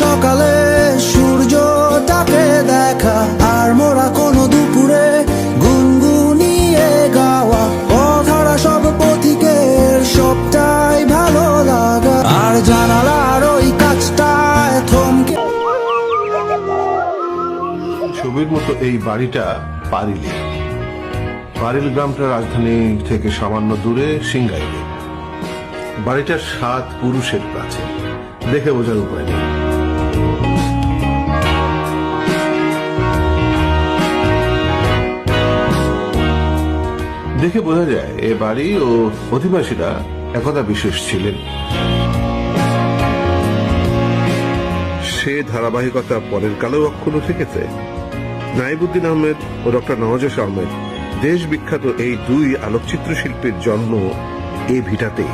সকালে সূর্য সূর্যটাকে দেখা, আর মোরা কোনো দুপুরে গুনগুনিয়ে গাওয়া। অধরা সব পথিকের সবটাই ভালো লাগা। আর জানালার ওই কাজটায় থমকে ছবির মতো এই বাড়িটা পারিলে। পারিল গ্রামটা রাজধানী থেকে সামান্য দূরে সিংগাইলে। বাড়িটার সাত পুরুষের প্রাচীন দেখে বোঝার উপায় নেই। দেখে বোঝা যায় এ বাড়ি ও অধিবাসীরা একদা বিশেষ ছিলেন। সে ধারাবাহিকতা পরের কালেও অক্ষুণ্ণ থেকেছে। নাইবুদ্দিন আহমেদ ও ডক্টর নওয়াজ আহমেদ, দেশ বিখ্যাত এই দুই আলোকচিত্র শিল্পীর জন্ম এ ভিটাতেই।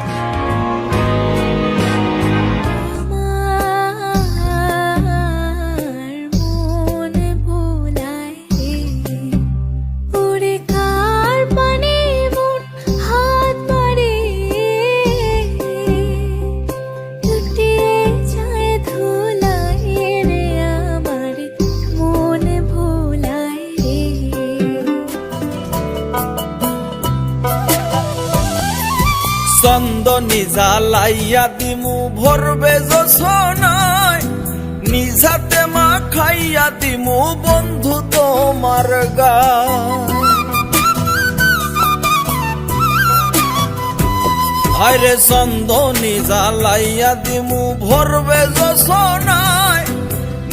চন্দনী জ্বালাইয়া দিমু, ভরবে যোছনায় নিজাতে মা খাইয়া দিমু, বন্ধু তোমার গায় আরে চন্দনী জ্বালাইয়া দিমু, ভরবে যোছনায়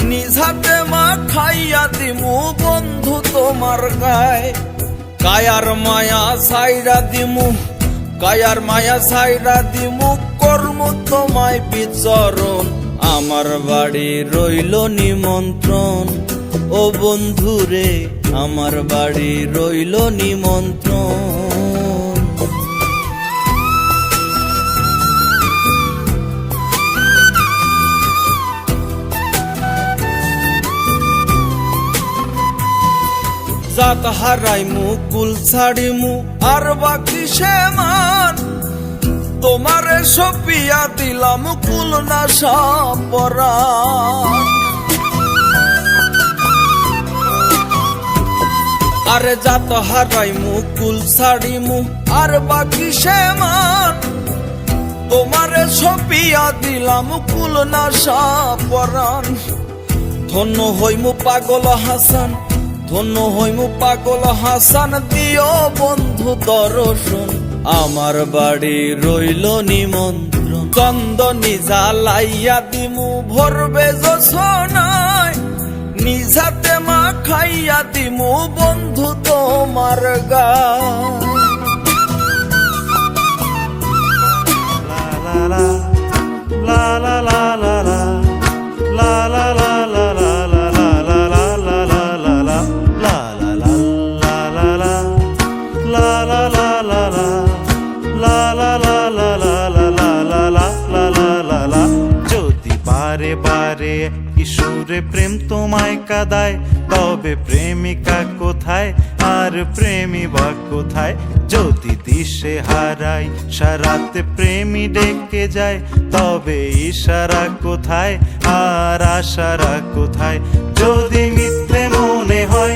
নিজাতে মা খাইয়া দিমু, বন্ধু তোমার গায়। কায়ার মায়া সাইরা দিমু কায়ার মায়া সাইরা দিমু কর্ম তোমায় বিচরণ। আমার বাড়ি রইল নিমন্ত্রণ। ও বন্ধুরে, আমার বাড়ি রইল নিমন্ত্রণ। জাত হারাইমু কুল ছাড়িমু আর বাকি সে মান তোমারে সপিয়া দিলাম কুল না সাপরান আরে জাত হারাইমু কুল ছাড়িমু আর বাকি সে মান তোমারে সপিয়া দিলাম কুল না সাপরান ধন্য হইমু পাগল হাসান। ধন্য হইমু পাগল হাসান, দিও বন্ধু দর্শন। আমার বাড়ি রইল নিমন্ত্রণ। নিজা লাইয়া দিমু ভরবে যোছনায় নিজাতে মা খাইয়া দিমু বন্ধু তোমার গায় তোমায় কাদায়, তবে প্রেমিকা কোথায়? আর প্রেমী বা কোথায়? যদি দিশে হারাই, সারাতে প্রেমী ডেকে যায়, তবে ইশারা কোথায়? আর আশারা কোথায়? যদি মিথ্যে মনে হয়